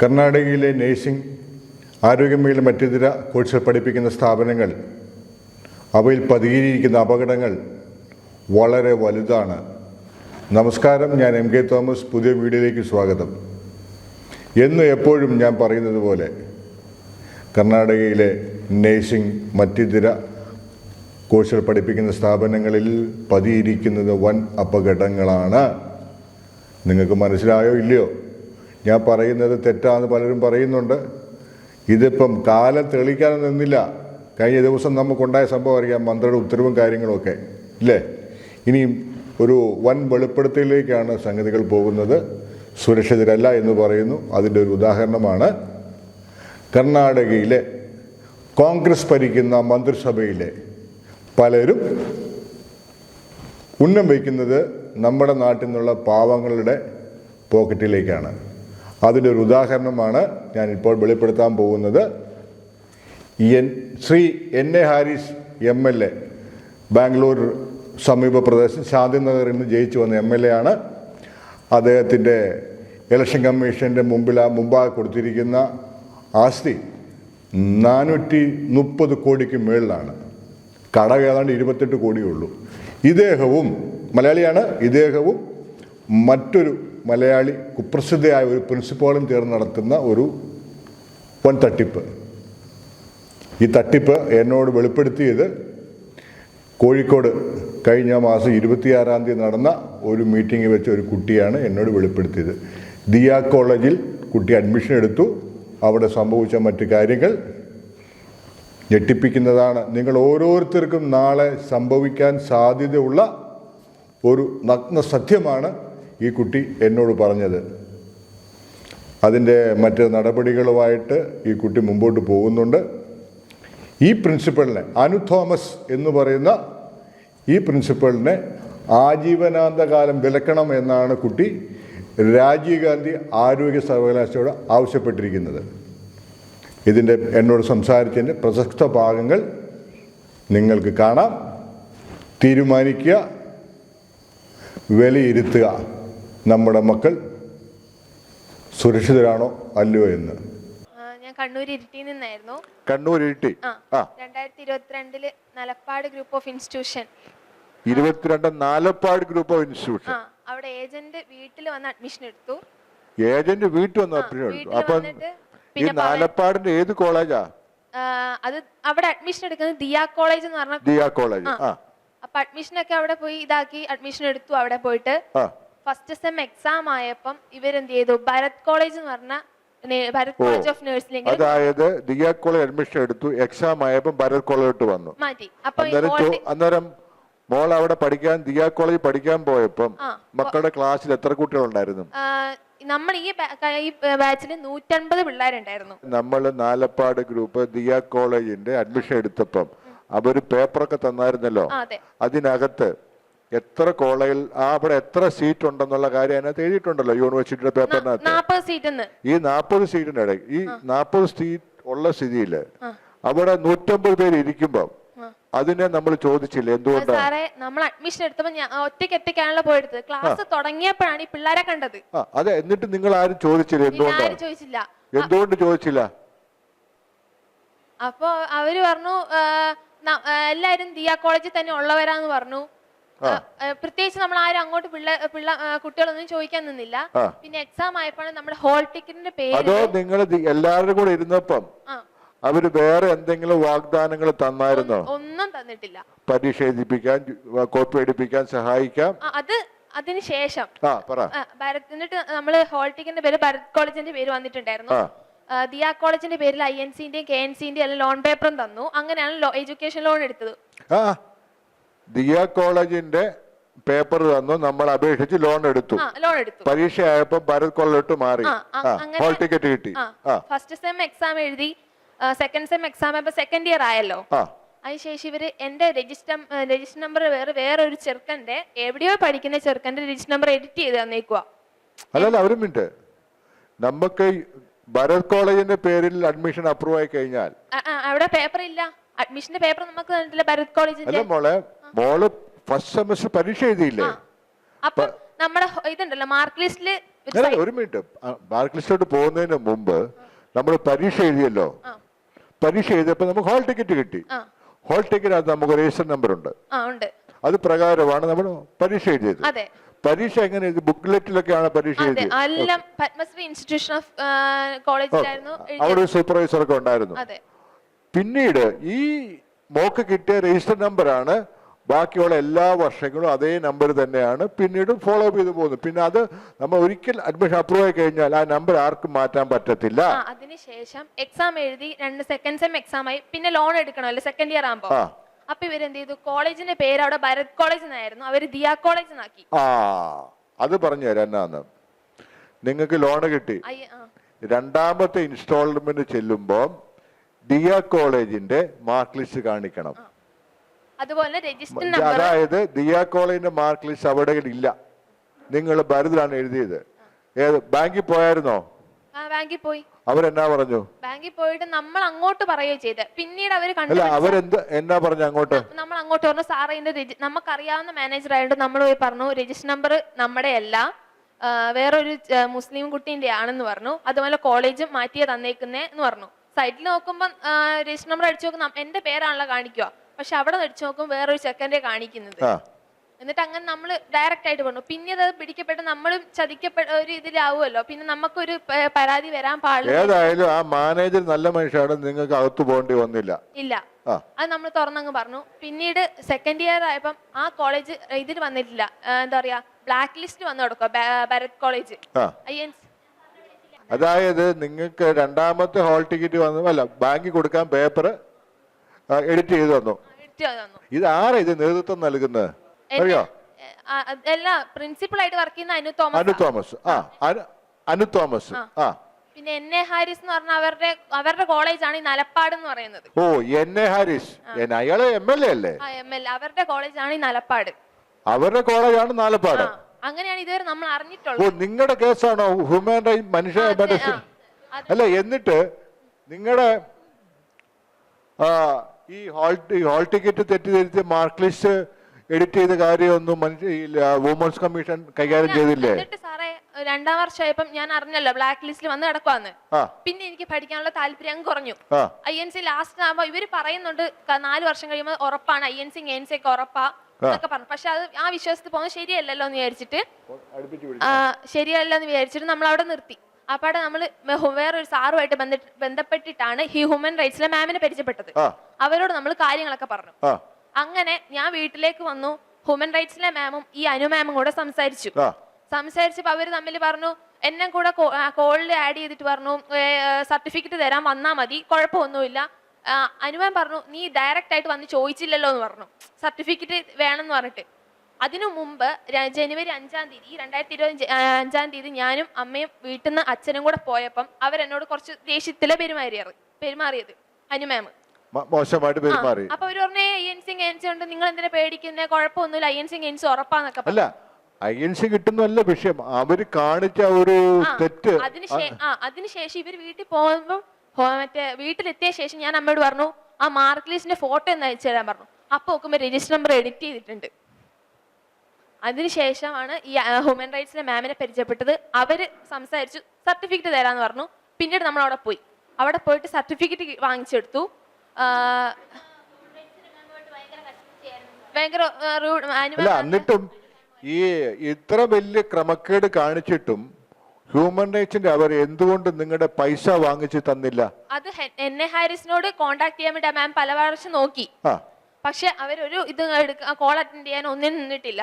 കർണാടകയിലെ നേഴ്സിംഗ് ആരോഗ്യമേഖല മറ്റിതര കോഴ്സുകൾ പഠിപ്പിക്കുന്ന സ്ഥാപനങ്ങൾ അവയിൽ പതിയിരിക്കുന്ന അപകടങ്ങൾ വളരെ വലുതാണ്. നമസ്കാരം ഞാൻ എം കെ തോമസ് പുതിയ വീഡിയോയിലേക്ക് സ്വാഗതം. എന്ന് എപ്പോഴും ഞാൻ പറയുന്നത് പോലെ കർണാടകയിലെ നേഴ്സിംഗ് മറ്റിതര കോഴ്സുകൾ പഠിപ്പിക്കുന്ന സ്ഥാപനങ്ങളിൽ പതിയിരിക്കുന്നത് വൻ അപകടങ്ങളാണ്. നിങ്ങൾക്ക് മനസ്സിലായോ ഇല്ലയോ? ഞാൻ പറയുന്നത് തെറ്റാന്ന് പലരും പറയുന്നുണ്ട്. ഇതിപ്പം കാലം തെളിക്കാൻ നിന്നില്ല. കഴിഞ്ഞ ദിവസം നമുക്കുണ്ടായ സംഭവം അറിയാം മന്ത്രിയുടെ ഉത്തരവും കാര്യങ്ങളൊക്കെ ഇല്ലേ? ഇനിയും ഒരു വൻ വെളിപ്പെടുത്തലിലേക്കാണ് സംഗതികൾ പോകുന്നത്. സുരക്ഷിതരല്ല എന്ന് പറയുന്നു. അതിന്റെ ഒരു ഉദാഹരണമാണ് കർണാടകയിലെ കോൺഗ്രസ് ഭരിക്കുന്ന മന്ത്രിസഭയിലെ പലരും ഉന്നം വയ്ക്കുന്നത് നമ്മുടെ നാട്ടിൽ നിന്നുള്ള പാവങ്ങളുടെ പോക്കറ്റിലേക്കാണ്. അതിന്റെ ഒരു ഉദാഹരണമാണ് ഞാൻ ഇപ്പോൾ വെളിപ്പെടുത്താൻ പോകുന്നത്. N Shri N A Haris M L A Bangalore സമീപ പ്രദേശം ശാന്തിനഗറിൽ നിന്ന് ജയിച്ചു വന്ന എം എൽ എ ആണ്. അദ്ദേഹത്തിന്റെ ഇലക്ഷൻ കമ്മീഷന്റെ മുമ്പിൽ ആ മുമ്പാകെ കൊടുത്തിരിക്കുന്ന ആസ്തി നാനൂറ്റി മുപ്പത് കോടിക്ക് മേളിലാണ്. കട ഏതാണ്ട് ഇരുപത്തെട്ട് കോടിയേ ഉള്ളൂ. ഇദ്ദേഹവും മലയാളിയാണ് ഇദ്ദേഹവും മറ്റൊരു മലയാളി കുപ്രസിദ്ധയായ ഒരു പ്രിൻസിപ്പാളും ചേർന്ന് നടത്തുന്ന ഒരു വൻ തട്ടിപ്പ്. ഈ തട്ടിപ്പ് എന്നോട് വെളിപ്പെടുത്തിയത് കോഴിക്കോട് കഴിഞ്ഞ മാസം ഇരുപത്തിയാറാം തീയതി നടന്ന ഒരു മീറ്റിംഗ് വെച്ച ഒരു കുട്ടിയാണ് എന്നോട് വെളിപ്പെടുത്തിയത്. ദിയ കോളേജിൽ കുട്ടി അഡ്മിഷൻ എടുത്തു. അവിടെ സംഭവിച്ച മറ്റു കാര്യങ്ങൾ ഞെട്ടിപ്പിക്കുന്നതാണ്. നിങ്ങൾ ഓരോരുത്തർക്കും നാളെ സംഭവിക്കാൻ സാധ്യതയുള്ള ഒരു നഗ്ന സത്യമാണ്. ഈ കുട്ടി എന്നോട് പറഞ്ഞത് അതിന്റെ മറ്റ് നടപടികളുമായിട്ട് ഈ കുട്ടി മുമ്പോട്ട് പോകുന്നുണ്ട്. ഈ പ്രിൻസിപ്പളിനെ അനു തോമസ് എന്ന് പറയുന്ന ഈ പ്രിൻസിപ്പളിനെ ആജീവനാന്തകാലം വിലക്കണം എന്നാണ് കുട്ടി രാജീവ് ഗാന്ധി ആരോഗ്യ സർവകലാശാലയോട് ആവശ്യപ്പെട്ടിരിക്കുന്നത്. ഇതിന്റെ എന്നോട് സംസാരിച്ചതിന്റെ പ്രസക്ത ഭാഗങ്ങൾ നിങ്ങൾക്ക് കാണാം. തീരുമാനിക്കുക വിലയിരുത്തുക. നമ്മുടെ മക്കൾ സുരക്ഷിതരാണോ അല്ലയോ എന്ന്? ഞാൻ കണ്ണൂർ ഇരിട്ടി നിന്നായിരുന്നു. കണ്ണൂർ ഇരിട്ടി? രണ്ടായിരത്തി ഇരുപത്തിരണ്ടിൽ നലപ്പാട് ഗ്രൂപ്പ് ഓഫ് ഇൻസ്റ്റിറ്റ്യൂഷൻ. ഇരുപത്തിരണ്ട് നാലപ്പാട് ഗ്രൂപ്പ് ഓഫ് ഇൻസ്റ്റിറ്റ്യൂഷൻ. അവിടെ ഏജന്റ് വീട്ടിൽ വന്ന് അഡ്മിഷൻ എടുത്തു. ഏജന്റ് വീട്ടിൽ വന്ന് അഡ്മിഷൻ എടുത്തു. വീട്ടിൽ ഈ നാലപ്പാടിന്റെ ഏത് കോളേജാ? അത് അവിടെ അഡ്മിഷൻ എടുക്കുന്നത് ദിയ കോളേജ് എന്ന് പറഞ്ഞ ദിയ കോളേജ്. അപ്പൊ അഡ്മിഷൻ ഒക്കെ അവിടെ പോയി ഇതാക്കി അഡ്മിഷൻ എടുത്തു അവിടെ പോയിട്ട്. ഫസ്റ്റ് സെം എക്സാം ആയപ്പം ഇവരെന്ത് ചെയ്തു ഭരത് കോളേജ് എന്ന് പറഞ്ഞ ഭരത്. കോളേജ് ഓഫ് നഴ്സിംഗ് അതായത് ദിയ കോളേജ് അഡ്മിഷൻ എടുത്തു എക്സാം ആയപ്പോൾ ഭരത് കോളേജിലോട്ട് വന്നു. മാറ്റി അപ്പൊ അന്നേരം മോൾ അവിടെ പഠിക്കാൻ ദിയ കോളേജ് പഠിക്കാൻ പോയപ്പം. മക്കളുടെ ക്ലാസ്സിൽ എത്ര കുട്ടികളുണ്ടായിരുന്നു? നമ്മൾ ഈ ബാച്ചിൽ നൂറ്റൻപത് പിള്ളേരുണ്ടായിരുന്നു. നമ്മൾ നാലപ്പാട് ഗ്രൂപ്പ് ദിയ കോളേജിന്റെ അഡ്മിഷൻ എടുത്തപ്പം അവർ പേപ്പറൊക്കെ തന്നായിരുന്നല്ലോ. അതിനകത്ത് എത്ര കോളേജിൽ ആ അവിടെ എത്ര സീറ്റ് ഉണ്ടെന്നുള്ള കാര്യം അതിനകത്ത് എഴുതിയിട്ടുണ്ടല്ലോ യൂണിവേഴ്സിറ്റിയുടെ പേപ്പറിനകത്ത് ഈ നാൽപ്പത് സീറ്റിന്റെ ഇടയിൽ ഈ നാൽപ്പത് സീറ്റ് ഉള്ള സ്ഥിതിയിൽ അവിടെ നൂറ്റമ്പത് പേര് ഇരിക്കുമ്പോ. അതിനെ നമ്മൾ ചോദിച്ചില്ല എന്തുകൊണ്ടാണ് സാറേ നമ്മൾ അഡ്മിഷൻ എടുത്തപ്പോൾ ഞാൻ ഒറ്റയ്ക്ക് ഒറ്റയ്ക്കാണല്ലോ പോയെടുത്തത്. ക്ലാസ് തുടങ്ങിയപ്പോഴാണ് ഈ പിള്ളേരെ കണ്ടത്. അതെ എന്നിട്ട് നിങ്ങൾ ആരും ചോദിച്ചില്ല എന്തുകൊണ്ടാണ് ചോദിച്ചില്ല. എന്തുകൊണ്ട് ചോദിച്ചില്ല? അപ്പൊ അവർ പറഞ്ഞു എല്ലാരും ദിയ കോളേജിൽ തന്നെ ഉള്ളവരാന്ന് പറഞ്ഞു. പ്രത്യേകിച്ച് നമ്മൾ ആരും അങ്ങോട്ട് പിള്ള പിള്ള കുട്ടികളൊന്നും ചോദിക്കാൻ നിന്നില്ല. പിന്നെ എക്സാം ആയപ്പോഴാണ് നമ്മുടെ ഹോൾ ടിക്കറ്റിന്റെ പേര് അതോ നിങ്ങൾ എല്ലാവരും കൂടെ ഇരുന്നപ്പം അവർ വേറെ എന്തെങ്കിലും വാഗ്ദാനങ്ങൾ തന്നായിരുന്നോ? ഒന്നും തന്നിട്ടില്ല. പരീക്ഷ എഴുതിപ്പിക്കാൻ കോപ്പി എടുപ്പിക്കാൻ സഹായിക്കാം? അത് അതിനുശേഷം എന്നിട്ട് നമ്മൾ ഹോൾ ടിക്കറ്റിന്റെ പേര് ഭരത് കോളേജിന്റെ പേര് വന്നിട്ടുണ്ടായിരുന്നു. ദിയ കോളേജിന്റെ പേരിൽ ഐ എൻ സിന്റെയും കെ എൻ സിന്റെയും എല്ലാം ലോൺ പേപ്പറും തന്നു. അങ്ങനെയാണ് എഡ്യൂക്കേഷൻ ലോൺ എടുത്തത്. ദിയ കോളേജിന്റെ പേപ്പർ തന്നു നമ്മൾ അപേക്ഷിച്ച് ലോൺ എടുത്തു. ലോൺ എടുത്തു. പരീക്ഷ ആയപ്പോ ഭരത് കോളേജിലോട്ട് മാറി. ഹോൾ ടിക്കറ്റ് കിട്ടി. ഫസ്റ്റ് സെം എക്സാം എഴുതി സെക്കൻഡ് സെം എക്സാം ആയപ്പോ സെക്കൻഡ് ഇയർ ആയല്ലോ. അതിനുശേഷം ഇവർ എന്റെ രജിസ്റ്റർ രജിസ്റ്റർ നമ്പർ വേറെ വേറെ ഒരു ചെറുക്കന്റെ എവിടെയോ പഠിക്കുന്ന ചെറുക്കന്റെ രജിസ്റ്റർ നമ്പർ എഡിറ്റ് ചെയ്ത് തന്നേക്കുവാ. അല്ലല്ല ഒരു മിണ്ട് നമുക്ക് ഭരത് കോളേജിന്റെ പേരിൽ അഡ്മിഷൻ അപ്രൂവ് ആയി കഴിഞ്ഞാൽ അവിടെ പേപ്പർ ഇല്ല. അഡ്മിഷന്റെ പേപ്പർ നമുക്ക് തന്നിട്ടില്ല ഭരത് കോളേജിന്റെ. മോളെ മോൾ ഫസ്റ്റ് സെമസ്റ്റർ പരീക്ഷ എഴുതിയില്ലേ? അപ്പൊ നമ്മുടെ ഇതുണ്ടല്ലോ മാർക്ക് ലിസ്റ്റിൽ ഒരു മിനിറ്റ് മാർക്ക് ലിസ്റ്റിലോട്ട് പോകുന്നതിന് മുമ്പ് നമ്മൾ പരീക്ഷ എഴുതിയല്ലോ? പരീക്ഷ എഴുതിയപ്പോ നമുക്ക് ഹോൾ ടിക്കറ്റ് കിട്ടി. ഹോൾ ടിക്കറ്റിനകത്ത് നമുക്ക് രജിസ്റ്റർ നമ്പർ ഉണ്ട്. അത് പ്രകാരമാണ് നമ്മൾ പരീക്ഷ എഴുതിയത്. പരീക്ഷ എങ്ങനെ ബുക്ക്ലെറ്റിലൊക്കെയാണ് പരീക്ഷ എഴുതിയത്. എല്ലാം പത്മശ്രീ ഇൻസ്റ്റിറ്റ്യൂഷൻ ഓഫ് കോളേജിലായിരുന്നു അവിടെ ഒരു സൂപ്പർവൈസർ ഒക്കെ ഉണ്ടായിരുന്നു. പിന്നീട് ഈ മോക്ക് കിട്ടിയ രജിസ്റ്റർ നമ്പറാണ് ബാക്കിയുള്ള എല്ലാ വർഷങ്ങളും അതേ നമ്പർ തന്നെയാണ്. പിന്നീട് ഫോളോ അപ്പ് ചെയ്ത് പോകുന്നത് പിന്നെ അത് നമ്മൾ ഒരിക്കൽ അഡ്മിഷൻ അപ്രൂവ് ആയി കഴിഞ്ഞാൽ ആ നമ്പർ ആർക്കും മാറ്റാൻ പറ്റത്തില്ല. അതിനുശേഷം എക്സാം എഴുതി രണ്ട് സെക്കൻഡ് സെം എക്സാം ആയി. പിന്നെ ലോൺ എടുക്കണമല്ലോ സെക്കൻഡ് ഇയർ ആകുമ്പോ അപ്പൊ അപ്പൊ ഇവരെന്ത് ചെയ്തു? കോളേജിന്റെ പേര് അവിടെ ഭരത് കോളേജ് എന്നായിരുന്നു. അവർ ദിയ കോളേജ് എന്നാക്കി. ആ അത് പറഞ്ഞു തരാം എന്നാന്ന്. നിങ്ങൾക്ക് ലോൺ കിട്ടി. രണ്ടാമത്തെ ഇൻസ്റ്റാൾമെന്റ് ചെല്ലുമ്പോൾ ദിയ കോളേജിന്റെ മാർക്ക് ലിസ്റ്റ് കാണിക്കണം. അതുപോലെ രജിസ്റ്റർ നമ്പർ അതായത് ദിയ കോളേജിന്റെ മാർക്ക് ലിസ്റ്റ് അവിടെ ഇല്ല. നിങ്ങൾ ഭരതിലാണ് എഴുതിയത്. ഏത് ബാങ്കിൽ പോയായിരുന്നോ? ആ ബാങ്കിൽ പോയി. അവരെന്നാ പറഞ്ഞു? ബാങ്കിൽ പോയിട്ട് നമ്മൾ അങ്ങോട്ട് പറയുകയോ ചെയ്ത്. പിന്നീട് അവർ അല്ല അവരെന്ത് എന്നാ പറഞ്ഞു അങ്ങോട്ട്? നമ്മൾ അങ്ങോട്ട് പറഞ്ഞു സാറേ ഇതിന്റെ നമുക്കറിയാവുന്ന മാനേജർ ആയിട്ട് നമ്മൾ പോയി പറഞ്ഞു രജിസ്റ്റർ നമ്പർ നമ്മുടെ അല്ല. വേറൊരു മുസ്ലിം കുട്ടീന്റെ ആണെന്ന് പറഞ്ഞു. അതുപോലെ കോളേജും മാറ്റിയ തന്നേക്കുന്നേ എന്ന് പറഞ്ഞു. സൈറ്റിൽ നോക്കുമ്പോൾ രജിസ്റ്റർ നമ്പർ അടിച്ചു നോക്കുമ്പോൾ എന്റെ പേരാണല്ലോ കാണിക്കുക പക്ഷെ അവിടെ നടിച്ചു നോക്കും വേറൊരു ചെക്കന്റെ കാണിക്കുന്നത്. എന്നിട്ട് അങ്ങനെ നമ്മൾ ഡയറക്റ്റ് ആയിട്ട് പറഞ്ഞു. പിന്നെ അത് പിടിക്കപ്പെട്ട് നമ്മളും ചതിക്കപ്പെട്ട ഒരു ഇതിലാവുമല്ലോ. പിന്നെ നമുക്കൊരു പരാതി വരാൻ പാടില്ല. ഏതായാലും ആ മാനേജർ നല്ല മനുഷ്യനാണ് നിങ്ങൾക്ക് അകത്ത് പോകേണ്ടി വന്നില്ല. ഇല്ല. അത് നമ്മൾ തുറന്നങ്ങ് പറഞ്ഞു. പിന്നീട് സെക്കൻഡ് ഇയർ ആയപ്പം ആ കോളേജ് ഇതിൽ വന്നിട്ടില്ല. എന്താ പറയാ ബ്ലാക്ക് ലിസ്റ്റ് വന്നു കൊടുക്കുക ഭരത് കോളേജ് അതായത് നിങ്ങൾക്ക് രണ്ടാമത്തെ ഹോൾ ടിക്കറ്റ് വന്നു അല്ല ബാങ്കിൽ കൊടുക്കാൻ പേപ്പർ എഡിറ്റ് ചെയ്ത് തന്നു. ഇത് ആരാ ഇത് നേതൃത്വം നൽകുന്നത്? അറിയോ? പ്രിൻസിപ്പൾ ആയിട്ട് വർക്ക് ചെയ്യുന്ന അനു തോമസ് അനു തോമസ്. ആ അനു- തോമസ്. ആ. പിന്നെ എൻ എ ഹാരിസ് എന്ന് പറഞ്ഞ അവരുടെ അവരുടെ കോളേജാണ് ഈ നലപ്പാട് എന്ന് പറയുന്നത്. ഓ എൻ എ ഹാരിസ്. അയാൾ എം എൽ എ അല്ലേ? എം എൽ അവരുടെ കോളേജാണ് ഈ നലപ്പാട്. അവരുടെ കോളേജാണ് നാലപ്പാട്. അങ്ങനെയാണ് ഇതുവരെ നമ്മൾ അറിഞ്ഞിട്ടുള്ളത്. ഓ നിങ്ങളുടെ കേസാണോ ഹ്യൂമൻ റൈറ്റ് മനുഷ്യ അല്ല എന്നിട്ട് നിങ്ങളുടെ ഈ ഹാൾ ഹാൾ ടിക്കറ്റ് തെറ്റിദ്ധരിച്ച് മാർക്ക് ലിസ്റ്റ് എഡിറ്റ് ചെയ്ത കാര്യമൊന്നും വുമൻസ് കമ്മീഷൻ കൈകാര്യം ചെയ്തില്ലേ? സാറേ രണ്ടാം വർഷമായപ്പം ഞാൻ അറിഞ്ഞല്ലോ ബ്ലാക്ക് ലിസ്റ്റിൽ വന്ന് കിടക്കുവാന്ന്. പിന്നെ എനിക്ക് പഠിക്കാനുള്ള താല്പര്യം കുറഞ്ഞു. ഐ എൻ സി ലാസ്റ്റ് ആവുമ്പോ ഇവർ പറയുന്നുണ്ട് നാല് വർഷം കഴിയുമ്പോൾ ഉറപ്പാണ് I N C N C ഒക്കെ ഉറപ്പാ എന്നൊക്കെ പറഞ്ഞു. പക്ഷെ അത് ആ വിശ്വാസത്തിൽ പോകുന്നത് ശരിയല്ലല്ലോ എന്ന് വിചാരിച്ചിട്ട് ശരിയല്ല എന്ന് വിചാരിച്ചിട്ട് നമ്മൾ അവിടെ നിർത്തി. അപ്പാടെ നമ്മൾ വേറൊരു സാറുമായിട്ട് ബന്ധപ്പെട്ടിട്ടാണ് ഈ ഹ്യൂമൻ റൈറ്റ്സിലെ മാമിനെ പരിചയപ്പെട്ടത്. അവരോട് നമ്മൾ കാര്യങ്ങളൊക്കെ പറഞ്ഞു. അങ്ങനെ ഞാൻ വീട്ടിലേക്ക് വന്നു. ഹ്യൂമൻ റൈറ്റ്സിലെ മാമും ഈ അനു മാമും കൂടെ സംസാരിച്ചു. സംസാരിച്ചപ്പോൾ സംസാരിച്ചപ്പോ അവർ തമ്മിൽ പറഞ്ഞു എന്നെ കൂടെ കോളിൽ ആഡ് ചെയ്തിട്ട് പറഞ്ഞു സർട്ടിഫിക്കറ്റ് തരാൻ വന്നാ മതി കുഴപ്പമൊന്നുമില്ല അനുമാൻ പറഞ്ഞു നീ ഡയറക്റ്റ് ആയിട്ട് വന്ന് ചോദിച്ചില്ലല്ലോ എന്ന് പറഞ്ഞു. സർട്ടിഫിക്കറ്റ് വേണമെന്ന് പറഞ്ഞിട്ട്. അതിനു മുമ്പ് ജനുവരി അഞ്ചാം തീയതി രണ്ടായിരത്തി ഇരുപത് അഞ്ചാം തീയതി ഞാനും അമ്മയും വീട്ടിൽ നിന്ന് അച്ഛനും കൂടെ പോയപ്പം അവരെന്നോട് കുറച്ച് ദേഷ്യത്തിലെ പെരുമാറിയത് പെരുമാറിയത് അനുമാമ് മ- മോശമായിട്ട് പെരുമാറി. അപ്പൊ അവർ പറഞ്ഞേ ഉണ്ട് നിങ്ങൾ എന്തിനാ പേടിക്കുന്നേ? കുഴപ്പമൊന്നുമില്ല അയ്യൻ സിംഗ് സി എൻ സി ഉറപ്പാന്നൊക്കെ. അല്ല ഐ കിട്ടുന്നല്ല വിഷയം. അവർ കാണിച്ച ഒരു തെറ്റ്. അതിനുശേഷം ഇവർ വീട്ടിൽ പോകുമ്പോൾ മറ്റേ വീട്ടിലെത്തിയ ശേഷം ഞാൻ അമ്മയോട് പറഞ്ഞു ആ മാർക്ക് ലിസ്റ്റിന്റെ ഫോട്ടോ ഒന്ന് അയച്ചു തരാൻ പറഞ്ഞു. അപ്പൊ നോക്കുമ്പോ രജിസ്റ്റർ നമ്പർ എഡിറ്റ് ചെയ്തിട്ടുണ്ട്. അതിനുശേഷമാണ് ഈ ഹ്യൂമൻ റൈറ്റ്സിലെ മാമിനെ പരിചയപ്പെട്ടത്. അവർ സംസാരിച്ചു സർട്ടിഫിക്കറ്റ് തരാന്ന് പറഞ്ഞു. പിന്നീട് നമ്മൾ അവിടെ പോയി. അവിടെ പോയിട്ട് സർട്ടിഫിക്കറ്റ് വാങ്ങിച്ചെടുത്തു. ഭയങ്കര എന്നിട്ടും ഈ ഇത്ര വലിയ ക്രമക്കേട് കാണിച്ചിട്ടും ഹ്യൂമൻ റൈറ്റ്സിന്റെ അവർ എന്തുകൊണ്ട് നിങ്ങളുടെ പൈസ വാങ്ങിച്ചു തന്നില്ല? അത് എന്നെ ഹാരിസിനോട് കോണ്ടാക്ട് ചെയ്യാൻ വേണ്ടി മാം പല പ്രാവശ്യം നോക്കി. പക്ഷെ അവരൊരു ഇത് കോൾ അറ്റൻഡ് ചെയ്യാൻ ഒന്നിനും നിന്നിട്ടില്ല.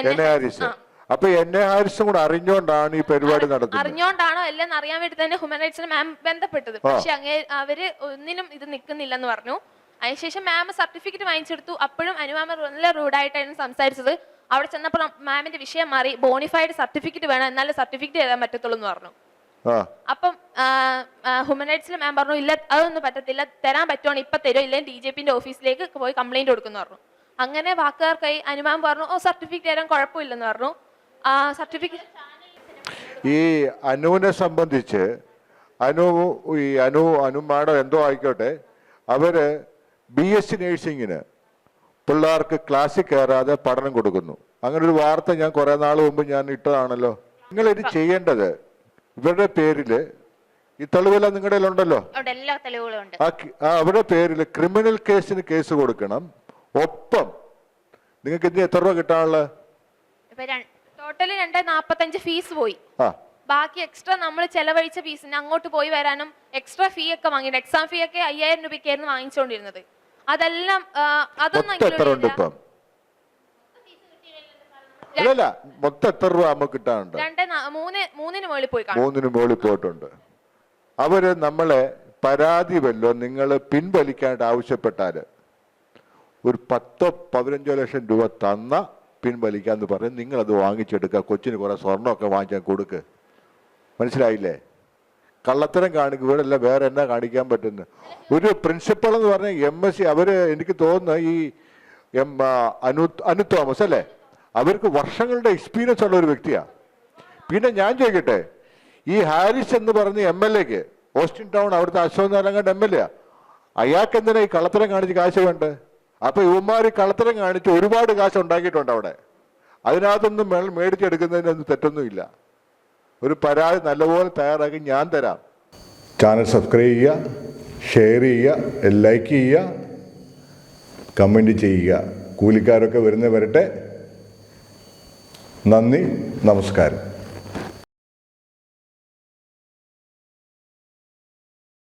എൻ എ ഹാരിസ് അപ്പൊ എന്നെ ഹാരിസും കൂടെ അറിഞ്ഞുകൊണ്ടാണ് ഈ പരിപാടി നടത്തുന്നത് അറിഞ്ഞോണ്ടാണോ? എല്ലാം അറിയാൻ വേണ്ടി തന്നെ ഹ്യൂമൻ റൈറ്റ്സിന് മാം ബന്ധപ്പെട്ടത്. പക്ഷെ അങ്ങേ അവർ ഒന്നിനും ഇത് നിൽക്കുന്നില്ലെന്ന് പറഞ്ഞു. അതിനുശേഷം മാം സർട്ടിഫിക്കറ്റ് വാങ്ങിച്ചെടുത്തു. അപ്പോഴും അനുമാമ നല്ല റൂഡായിട്ടായിരുന്നു സംസാരിച്ചത്. അവിടെ ചെന്നപ്പോൾ മാമിന്റെ വിഷയം മാറി. ബോണിഫൈഡ് സർട്ടിഫിക്കറ്റ് വേണം. എന്നാലേ സർട്ടിഫിക്കറ്റ് തരാൻ പറ്റത്തുള്ളൂ എന്ന് പറഞ്ഞു. അപ്പം ഹ്യൂമൻ റൈറ്റ്സിൽ മാം പറഞ്ഞു ഇല്ല അതൊന്നും പറ്റത്തില്ല. തരാൻ പറ്റുവാണെങ്കിൽ ഇപ്പൊ തരും ഇല്ലെങ്കിൽ ഡി ജെ പിന്റെ ഓഫീസിലേക്ക് പോയി കംപ്ലൈന്റ് കൊടുക്കുന്നു പറഞ്ഞു. അങ്ങനെ വാക്കുകാർക്കായി അനുമാൻ പറഞ്ഞു ഓ സർട്ടിഫിക്കറ്റ് തരാൻ കുഴപ്പമില്ലെന്ന് പറഞ്ഞു. ആ സർട്ടിഫിക്കറ്റ് ഈ അനുവിനെ സംബന്ധിച്ച് അനു ഈ അനു അനുമാടോ എന്തോ ആയിക്കോട്ടെ അവർ ബി എസ് സി നേഴ്സിങ്ങിന് പിള്ളേർക്ക് ക്ലാസ്സിൽ കയറാതെ പഠനം കൊടുക്കുന്നു. അങ്ങനെ ഒരു വാർത്ത ഞാൻ കുറെ നാൾ മുമ്പ് ഞാൻ ഇട്ടതാണല്ലോ. നിങ്ങൾ ഇത് ചെയ്യേണ്ടത് ഇവരുടെ പേരിൽ ഈ തെളിവെല്ലാം നിങ്ങളുടെ ഉണ്ടല്ലോ അവിടെ എല്ലാ തെളിവുകളും ഉണ്ട്. ആ ആ അവരുടെ പേരിൽ ക്രിമിനൽ കേസിന് കേസ് കൊടുക്കണം. ഒപ്പം നിങ്ങൾക്ക് ഇതിന് എത്ര രൂപ കിട്ടാനുള്ളത് ഇപ്പൊ ടോട്ടൽ രണ്ട് നാപ്പത്തഞ്ച് ഫീസ് പോയി. ആ. ബാക്കി എക്സ്ട്രാ നമ്മൾ ചെലവഴിച്ച ഫീസിന് അങ്ങോട്ട് പോയി വരാനും എക്സ്ട്രാ ഫീ ഒക്കെ വാങ്ങിയിട്ട് എക്സാം ഫീ ഒക്കെ അയ്യായിരം രൂപയ്ക്കായിരുന്നു വാങ്ങിച്ചുകൊണ്ടിരുന്നത് അതെല്ലാം അതൊന്നും അല്ലല്ല മൊത്തം എത്ര രൂപ നമുക്ക് കിട്ടാനുണ്ട്? രണ്ട് മൂന്നിന് മുകളിൽ പോയി മൂന്നിന് മുകളിൽ പോയിട്ടുണ്ട്. അവർ നമ്മളെ പരാതി വല്ലോ നിങ്ങൾ പിൻവലിക്കാനായിട്ട് ആവശ്യപ്പെട്ടാൽ ഒരു പത്തോ പതിനഞ്ചോ ലക്ഷം രൂപ തന്ന പിൻവലിക്കാന്ന് പറഞ്ഞ് നിങ്ങൾ അത് വാങ്ങിച്ചെടുക്കുക. കൊച്ചിന് കുറെ സ്വർണമൊക്കെ വാങ്ങിച്ചാൽ കൊടുക്ക്. മനസ്സിലായില്ലേ? കള്ളത്തരം കാണിക്കും ഇവിടെ അല്ല വേറെ എന്നാ കാണിക്കാൻ പറ്റുന്ന? ഒരു പ്രിൻസിപ്പൾ എന്ന് പറഞ്ഞ എം എസ് സി അവർ എനിക്ക് തോന്നുന്നു ഈ എം അനു അനു തോമസ് അല്ലേ? അവർക്ക് വർഷങ്ങളുടെ എക്സ്പീരിയൻസ് ഉള്ള ഒരു വ്യക്തിയാ. പിന്നെ ഞാൻ ചോദിക്കട്ടെ ഈ ഹാരിസ് എന്ന് പറഞ്ഞ എം എൽ എക്ക് ഓസ്റ്റിൻ ടൗൺ അവിടുത്തെ Ashok Narayana M L A അയാൾക്ക് എന്തിനാ ഈ കള്ളത്തരം കാണിച്ച് കാശ് വേണ്ട? അപ്പൊ ഇവന്മാർ കളത്തരം കാണിച്ച് ഒരുപാട് കാശ് ഉണ്ടാക്കിയിട്ടുണ്ട് അവിടെ. അതിനകത്തൊന്നും മേൾ മേടിച്ചെടുക്കുന്നതിനൊന്നും തെറ്റൊന്നുമില്ല. ഒരു പരാതി നല്ലപോലെ തയ്യാറാക്കി ഞാൻ തരാം. ചാനൽ സബ്സ്ക്രൈബ് ചെയ്യുക ഷെയർ ചെയ്യുക ലൈക്ക് ചെയ്യുക കമന്റ് ചെയ്യുക. കൂലിക്കാരൊക്കെ വരുന്നേ വരട്ടെ. നന്ദി നമസ്കാരം.